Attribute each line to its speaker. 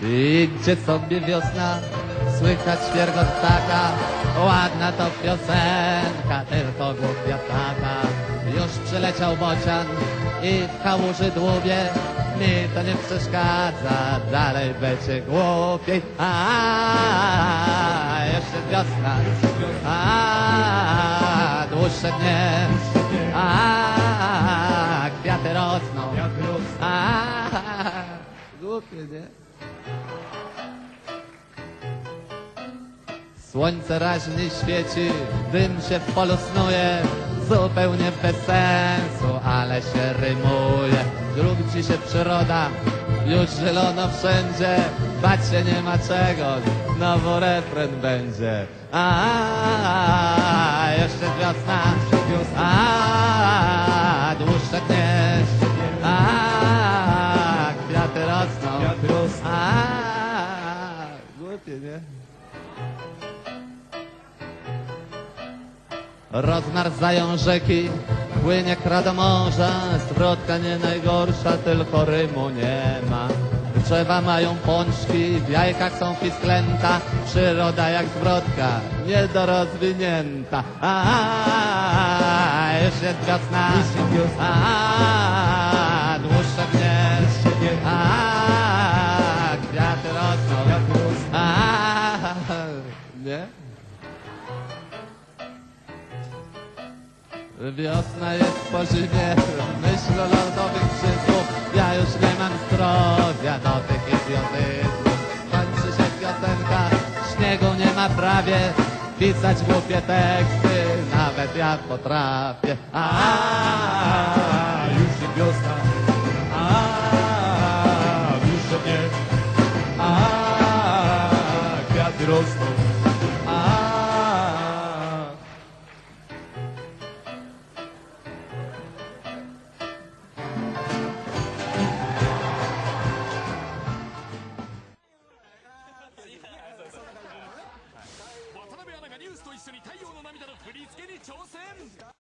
Speaker 1: Idzie sobie wiosna, słychać świergot ptaka, ładna to piosenka, tylko głupia taka. Już przyleciał bocian i w kałuży dłubie, mi to nie przeszkadza, dalej będzie głupiej. A, jeszcze wiosna, a, dłuższe dnie, a, kwiaty rosną, a, głupie, nie? Słońce raźnie świeci, dym się w polu snuje, zupełnie bez sensu, ale się rymuje. Drugi się przyroda, już zielono wszędzie, bać się nie ma czego, znowu refren będzie. A, jeszcze wiosna, a, dłuższe dnie, a, kwiaty rosną, a, głupie, nie? Rozmarzają rzeki, płynie kra do morza, zwrotka nie najgorsza, tylko rymu nie ma. Drzewa mają pączki, w jajkach są pisklęta, przyroda jak zwrotka, nie do rozwinięta. A, już jest wiosna, a, Wiosna jest po zimie, myśl o lodowych krzyków, ja już nie mam zdrowia do tych idiotyzmów. Kończy się piosenka, śniegu nie ma prawie, pisać głupie teksty, nawet ja potrafię. A,
Speaker 2: już jest wiosna, a już nie, a kwiaty rosną, ニュースと一緒に太陽の涙の振り付けに挑戦！